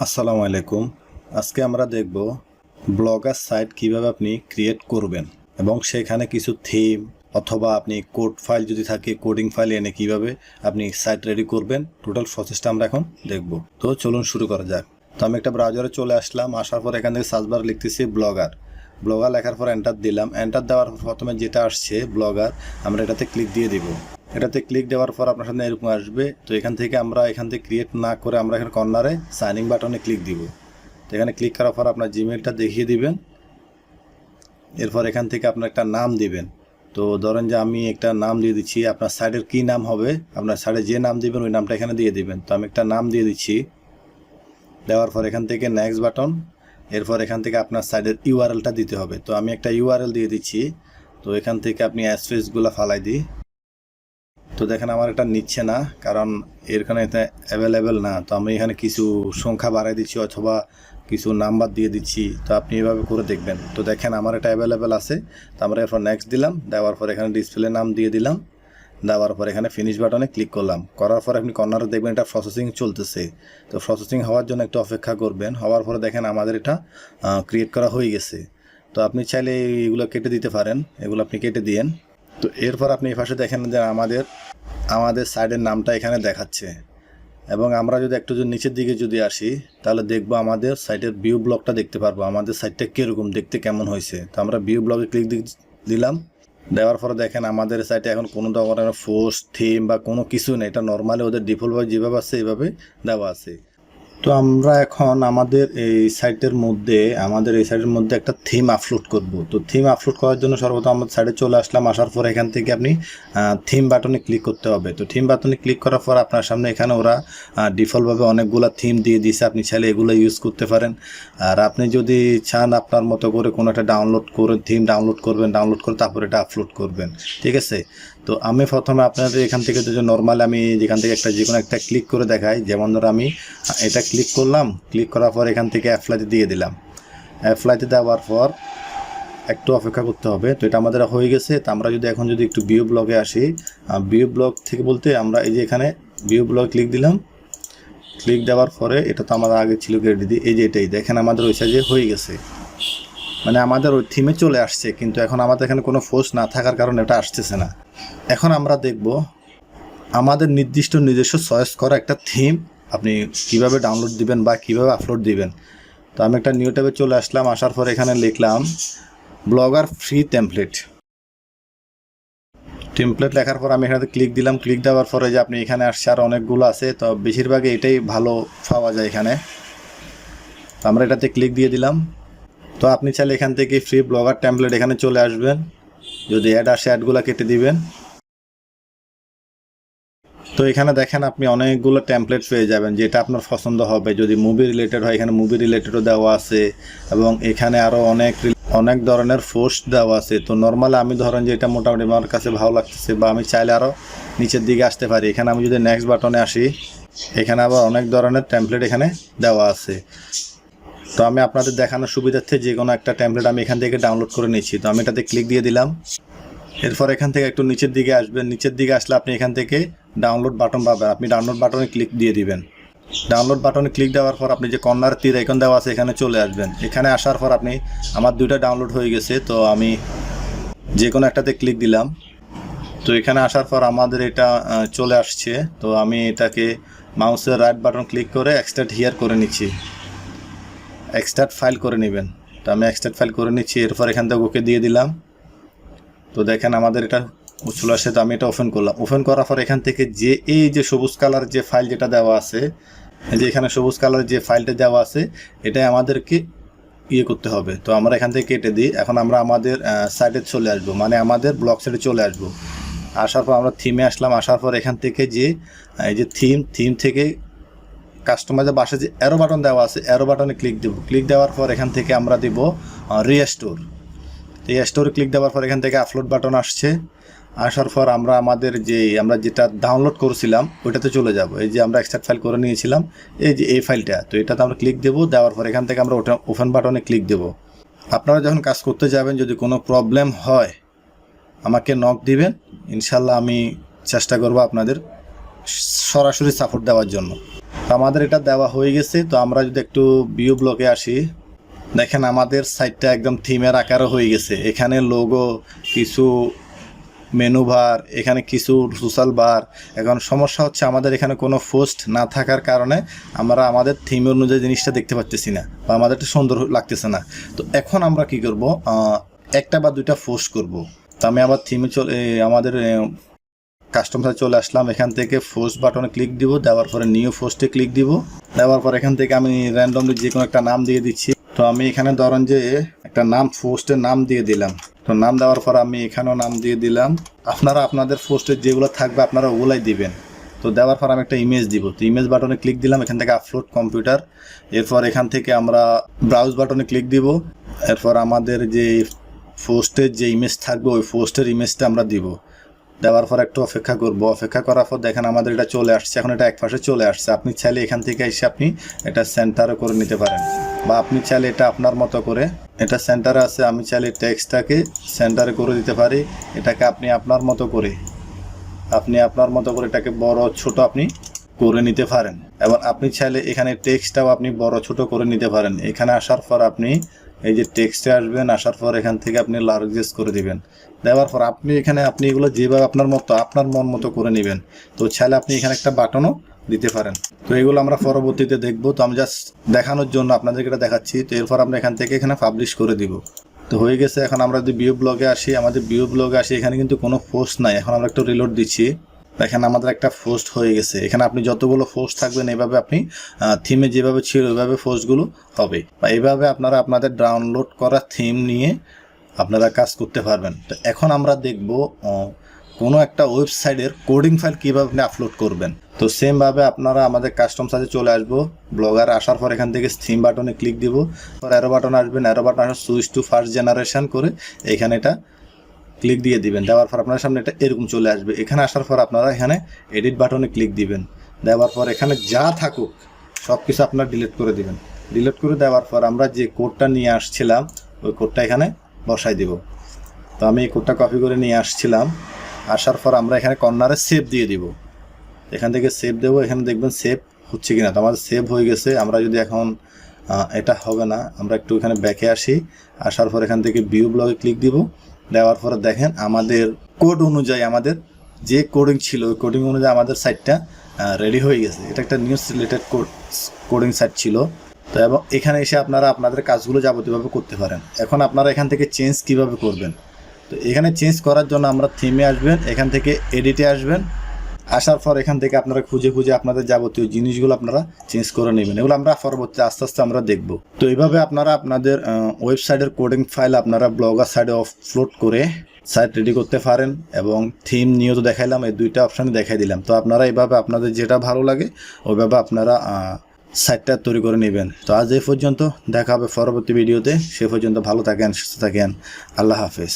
আসসালামু আলাইকুম। আজকে আমরা দেখব ব্লগার সাইট কীভাবে আপনি ক্রিয়েট করবেন এবং সেখানে কিছু থিম অথবা আপনি কোড ফাইল যদি থাকে কোডিং ফাইল এনে কীভাবে আপনি সাইট রেডি করবেন। টোটাল প্রসেসটা আমরা এখন দেখব। তো চলুন শুরু করা যাক। তো আমি একটা ব্রাউজারে চলে আসলাম, আসার পর এখান থেকে সার্চ বার লিখতেছি ব্লগার ব্লগার লেখার পর এন্টার দিলাম। এন্টার দেওয়ার পর প্রথমে যেটা আসছে ব্লগার আমরা এটাতে ক্লিক দিয়ে দিব। এটাতে ক্লিক দেওয়ার পর আপনার সামনে এরকম আসবে। তো এখান থেকে আমরা এখান থেকে ক্রিয়েট না করে আমরা এখানে কর্নারে সাইনিং বাটনে ক্লিক দিব। তো এখানে ক্লিক করার পর আপনার জিমেলটা দেখিয়ে দিবেন। এরপর এখান থেকে আপনার একটা নাম দিবেন। তো ধরেন যে আমি একটা নাম দিয়ে দিচ্ছি, আপনার সাইডের কী নাম হবে? আপনার সাইডে যে নাম দিবেন, ওই নামটা এখানে দিয়ে দিবেন। তো আমি একটা নাম দিয়ে দিচ্ছি। দেওয়ার পর এখান থেকে নেক্সট বাটন এরপর এখান থেকে আপনার সাইডের ইউআরএলটা দিতে হবে। তো আমি একটা ইউআরএল দিয়ে দিচ্ছি। তো এখান থেকে আপনি অ্যাসপেসগুলো ফালাই দিই। তো দেখেন আমার এটা নিচ্ছে না, কারণ এখানে এটা অ্যাভেলেবেল না। তো আমি এখানে কিছু সংখ্যা বাড়াই দিচ্ছি অথবা কিছু নাম্বার দিয়ে দিচ্ছি, তো আপনি এভাবে করে দেখবেন। তো দেখেন আমার এটা অ্যাভেলেবেল আছে, তো আমরা এরপর নেক্সট দিলাম, দেওয়ার পর এখানে ডিসপ্লে নাম দিয়ে দিলাম, দেওয়ার পর এখানে ফিনিশ বাটনে ক্লিক করলাম। করার পর আপনি কর্নারে দেখবেন এটা প্রসেসিং চলতেছে। তো প্রসেসিং হওয়ার জন্য একটু অপেক্ষা করবেন, হওয়ার পরে দেখেন আমাদের এটা ক্রিয়েট করা হয়ে গেছে। তো আপনি চাইলে এগুলো কেটে দিতে পারেন, এগুলো আপনি কেটে দিয়েন। তো এরপর আপনি এই পাশে দেখেন যে আমাদের আমাদের সাইডের নামটা এখানে দেখাচ্ছে। এবং আমরা যদি একটু যদি নিচের দিকে যদি আসি, তাহলে দেখব আমাদের সাইটের ভিউ ব্লকটা দেখতে পারব। আমাদের সাইটটা কীরকম, দেখতে কেমন হয়েছে? তো আমরা ভিউ ব্লগে ক্লিক দিলাম। দেওয়ার পরে দেখেন আমাদের সাইটে এখন কোনো ধরনের ফোর্স থিম বা কোনো কিছু নেই। এটা নর্মালি ওদের ডিফল্টভাবে যেভাবে আছে, এইভাবে দেওয়া আছে। তো আমরা এখন আমাদের এই সাইটের মধ্যে, আমাদের এই সাইটের মধ্যে একটা থিম আপলোড করব। তো থিম আপলোড করার জন্য সর্বপ্রথম আমাদের সাইডে চলে আসলাম, আসার পর এখান থেকে আপনি থিম বাটনে ক্লিক করতে হবে। তো থিম বাটনে ক্লিক করার পর আপনার সামনে এখানে ওরা ডিফল্টভাবে অনেকগুলো থিম দিয়ে দিয়েছে। আপনি চাইলে এগুলো ইউজ করতে পারেন। আর আপনি যদি চান আপনার মতো করে কোনো একটা ডাউনলোড করে থিম ডাউনলোড করবেন ডাউনলোড করে তারপর এটা আপলোড করবেন। ঠিক আছে? তো আমি প্রথমে আপনাদের এখান থেকে যদি নর্মাল আমি যেখান থেকে একটা যে কোনো একটা ক্লিক করে দেখাই, যেমন ধরো আমি এটা ক্লিক করলাম ক্লিক করার পর এখান থেকে অ্যাপ্লাইতে দিয়ে দিলাম। অ্যাপ্লাইতে দেওয়ার পর একটু অপেক্ষা করতে হবে। তো এটা আমাদের হয়ে গেছে। তো আমরা যদি এখন যদি একটু বিও ব্লগে আসি বিও ব্লগ থেকে বলতে আমরা এই যে এখানে বিও ব্লগ ক্লিক দিলাম। ক্লিক দেওয়ার পরে এটা তো আমাদের আগে ছিল রেডি দিয়ে এই যে এটাই। দেখেন আমাদের ওই সাইজে হয়ে গেছে। মানে আমাদের ওই থিমে চলে আসছে, কিন্তু এখন আমাদের এখানে কোনো ফোর্স না থাকার কারণে এটা আসতেছে না। এখন আমরা দেখব আমাদের নির্দিষ্ট নিজস্ব চয়েস করা একটা থিম আপনি কীভাবে ডাউনলোড দিবেন বা কীভাবে আপলোড দিবেন। তো আমি একটা নিউ ট্যাবে চলে আসলাম, আসার পর এখানে লিখলাম ব্লগার ফ্রি টেমপ্লেট টেমপ্লেট লেখার পর আমি এখানে ক্লিক দিলাম। ক্লিক দেওয়ার পরে যে আপনি এখানে আসছে আর অনেকগুলো আছে, তো বেশিরভাগই এটাই ভালো পাওয়া যায় এখানে। তো আমরা এটাতে ক্লিক দিয়ে দিলাম। তো আপনি চাইলে এখান থেকে ফ্রি ব্লগার টেমপ্লেট এখানে চলে আসবেন। যদি অ্যাড আসে অ্যাডগুলো কেটে দিবেন। তো এখানে দেখেন আপনি অনেকগুলো টেমপ্লেট পেয়ে যাবেন, যেটা আপনার পছন্দ হবে। যদি মুভি রিলেটেড হয়, এখানে মুভি রিলেটেডও দেওয়া আছে, এবং এখানে আরও অনেক অনেক ধরনের পোস্ট দেওয়া আছে। তো নর্মালি আমি ধরেন যে এটা মোটামুটি আমার কাছে ভালো লাগতেছে, বা আমি চাইলে আরও নিচের দিকে আসতে পারি। এখানে আমি যদি নেক্সট বাটনে আসি, এখানে আবার অনেক ধরনের টেমপ্লেট এখানে দেওয়া আছে। তো আমি আপনাদের দেখানোর সুবিধার্থে যে কোনো একটা টেমপ্লেট আমি এখান থেকে ডাউনলোড করে নিচ্ছি। তো আমি এটাতে ক্লিক দিয়ে দিলাম। এরপর এখান থেকে একটু নিচের দিকে আসবেন। নিচের দিকে আসলে আপনি এখান থেকে ডাউনলোড বাটন পাবেন। আপনি ডাউনলোড বাটনে ক্লিক দিয়ে দিবেন। ডাউনলোড বাটনে ক্লিক দেওয়ার পর আপনি যে কর্নার তীর আইকন দেওয়া আছে, এখানে চলে আসবেন। এখানে আসার পর আপনি, আমার দুইটা ডাউনলোড হয়ে গেছে, তো আমি যে কোনো একটাতে ক্লিক দিলাম। তো এখানে আসার পর আমাদের এটা চলে আসছে। তো আমি এটাকে মাউসের রাইট বাটন ক্লিক করে এক্সট্রাক্ট হিয়ার করে নিচ্ছি। এক্সট্রাক্ট ফাইল করে নেবেন। তো আমি এক্সট্রাক্ট ফাইল করে নিচ্ছি। এরপর এখান থেকে ওকে দিয়ে দিলাম। তো দেখেন আমাদের এটা চলে আসে, তো আমি এটা ওপেন করলাম। ওপেন করার পর এখান থেকে যে এই যে সবুজ কালার যে ফাইল যেটা দেওয়া আছে যে এখানে সবুজ কালার যে ফাইলটা দেওয়া আছে, এটাই আমাদেরকে ইয়ে করতে হবে। তো আমরা এখান থেকে কেটে দিই। এখন আমরা আমাদের সাইডে চলে আসব। মানে আমাদের ব্লক সাইডে চলে আসব। আসার পর আমরা থিমে আসলাম। আসার পর এখান থেকে যে এই যে থিম থিম থেকে কাস্টমাইজের বাসে যে অ্যারো বাটন দেওয়া আছে অ্যারো বাটনে ক্লিক দেবো। ক্লিক দেওয়ার পর এখান থেকে আমরা দিব রিস্টোর এই স্টোরে ক্লিক দেওয়ার পর এখান থেকে আপলোড বাটন আসছে। আসার পর আমরা আমাদের যে, আমরা যেটা ডাউনলোড করেছিলাম, ওইটাতে চলে যাব। এই যে আমরা এক্সট্রাক্ট ফাইল করে নিয়েছিলাম, এই যে এই ফাইলটা তো এটাতে আমরা ক্লিক দেবো, দেওয়ার পর এখান থেকে আমরা ওটা ওপেন বাটনে ক্লিক দেবো। আপনারা যখন কাজ করতে যাবেন, যদি কোনো প্রবলেম হয়, আমাকে নক দিবেন। ইনশাল্লাহ আমি চেষ্টা করব আপনাদের সরাসরি সাপোর্ট দেওয়ার জন্য। আমাদের এটা দেওয়া হয়ে গেছে, তো আমরা যদি একটু ভিউ ব্লকে আসি। দেখেন আমাদের সাইটটা একদম থিমের আকারও হয়ে গেছে। এখানে লোগো কিছু মেনু বার এখানে কিছু সোশ্যাল বার এখন সমস্যা হচ্ছে আমাদের এখানে কোনো পোস্ট না থাকার কারণে আমরা আমাদের থিম অনুযায়ী জিনিসটা দেখতে পাচ্তেছি না বা আমাদেরটা সুন্দর লাগতেছে না। তো এখন আমরা কি করব? একটা বা দুইটা পোস্ট করব। তো আমি আবার থিমে চলে আমাদের কাস্টমার চলে আসলাম। এখান থেকে পোস্ট বাটনে ক্লিক দিব, দেওয়ার পরে নিউ পোস্টে ক্লিক দিব। দেওয়ার পর এখান থেকে আমি র্যান্ডমলি যে কোনো একটা নাম দিয়ে দিচ্ছি। তো আমি এখানে ধরেন যে একটা নাম, পোস্টের নাম দিয়ে দিলাম। তো নাম দেওয়ার পর আমি এখানেও নাম দিয়ে দিলাম। আপনারা আপনাদের পোস্টে যেগুলো থাকবে আপনারা ওগুলাই দিবেন। তো দেওয়ার পর আমি একটা ইমেজ দিব। তো ইমেজ বাটনে ক্লিক দিলাম, এখান থেকে আপলোড কম্পিউটার এরপর এখান থেকে আমরা ব্রাউজ বাটনে ক্লিক দিব। এরপর আমাদের যে পোস্টের যে ইমেজ থাকবে, ওই পোস্টের ইমেজটা আমরা দিব। দেওয়ার পর একটু অপেক্ষা করব। অপেক্ষা করার পর দেখেন আমাদের এটা চলে আসছে। এখন এটা এক পাশে চলে আসছে। আপনি চাইলে এখান থেকে এসে আপনি এটা সেন্টারও করে নিতে পারেন। বা আপনি চাইলে এটা আপনার মতো করে, এটা সেন্টারে আছে, আমি চাইলে টেক্সটটাকে সেন্টারে করে দিতে পারি, এটাকে আপনি আপনার মতো করে, আপনি আপনার মতো করে এটাকে বড় ছোট আপনি করে নিতে পারেন। এবং আপনি চাইলে এখানে টেক্সটটাও আপনি বড় ছোট করে নিতে পারেন। এখানে আসার পর আপনি এই যে টেক্সটে আসবেন, আসার পর এখান থেকে আপনি লার্জেস করে দিবেন। দেওয়ার পর আপনি এখানে আপনি এগুলো যেভাবে আপনার মতো, আপনার মন মতো করে নেবেন। তো চাইলে আপনি এখানে একটা বাটনও দিতে পারেন। তো এগুলো আমরা পরবর্তীতে দেখব। তো আমি জাস্ট দেখানোর জন্য আপনাদেরকে এটা দেখাচ্ছি। তো এরপর আমরা এখান থেকে এখানে পাবলিশ করে দিব। তো হয়ে গেছে, এখন আমরা যদি বিউ ব্লগে আসি, আমাদের বিউ ব্লগে আসি, এখানে কিন্তু কোনো পোস্ট নাই। এখন আমরা একটু রিলোড দিচ্ছি। এখানে আমাদের একটা পোস্ট হয়ে গেছে। এখানে আপনি যতগুলো পোস্ট থাকবেন, এভাবে আপনি থিমে যেভাবে ছিল ওইভাবে পোস্টগুলো হবে। বা এইভাবে আপনারা আপনাদের ডাউনলোড করা থিম নিয়ে আপনারা কাজ করতে পারবেন। তো এখন আমরা দেখব কোনো একটা ওয়েবসাইটের কোডিং ফাইল কীভাবে আপনি আপলোড করবেন? তো সেমভাবে আপনারা আমাদের কাস্টম সাথে চলে আসব। ব্লগার আসার পর এখান থেকে থিম বাটনে ক্লিক দিব। পর অ্যারো বাটন আসবেন অ্যারো বাটন আসলে সুইচ টু ফার্স্ট জেনারেশন করে এখানে এটা ক্লিক দিয়ে দিবেন। দেওয়ার পর আপনার সামনে এটা এরকম চলে আসবে। এখানে আসার পর আপনারা এখানে এডিট বাটনে ক্লিক দিবেন। দেওয়ার পর এখানে যা থাকুক সব কিছু আপনার ডিলিট করে দিবেন। ডিলিট করে দেওয়ার পর আমরা যে কোডটা নিয়ে আসছিলাম, ওই কোডটা এখানে বসাই দিব। তো আমি এই কোডটা কপি করে নিয়ে আসছিলাম। আসার পর আমরা এখানে কর্নারে সেভ দিয়ে দিব। এখান থেকে সেভ দেবো, এখানে দেখবেন সেভ হচ্ছে কিনা। তো আমাদের সেভ হয়ে গেছে, আমরা যদি এখন এটা হবে না, আমরা একটু এখানে ব্যাকে আসি। আসার পর এখান থেকে ভিউ ব্লগে ক্লিক দিব। দেওয়ার পরে দেখেন আমাদের কোড অনুযায়ী আমাদের যে কোডিং ছিল, ওই কোডিং অনুযায়ী আমাদের সাইটটা রেডি হয়ে গেছে। এটা একটা news related code coding site ছিল। তো এবং এখানে এসে আপনারা আপনাদের কাজগুলো যাবতীয়ভাবে করতে পারেন। এখন আপনারা এখান থেকে চেঞ্জ কীভাবে করবেন? তো এখানে চেঞ্জ করার জন্য আমরা থিমে আসবেন, এখান থেকে এডিটে আসবেন। আসার পর এখান থেকে আপনারা খুঁজে খুঁজে আপনাদের যাবতীয় জিনিসগুলো আপনারা চেঞ্জ করে নেবেন। এগুলো আমরা পরবর্তী আস্তে আস্তে আমরা দেখব। তো এইভাবে আপনারা আপনাদের ওয়েবসাইটের কোডিং ফাইল আপনারা ব্লগার সাইডে আপলোড করে সাইট রেডি করতে পারেন এবং থিম নিয়েও তো দেখাইলাম, এই দুইটা অপশানই দেখাই দিলাম। তো আপনারা এইভাবে আপনাদের যেটা ভালো লাগে, ওইভাবে আপনারা সাইটটা তৈরি করে নেবেন। তো আজ এই পর্যন্ত দেখা হবে পরবর্তী ভিডিওতে সে পর্যন্ত ভালো থাকেন, সুস্থ থাকেন। আল্লাহ হাফেজ।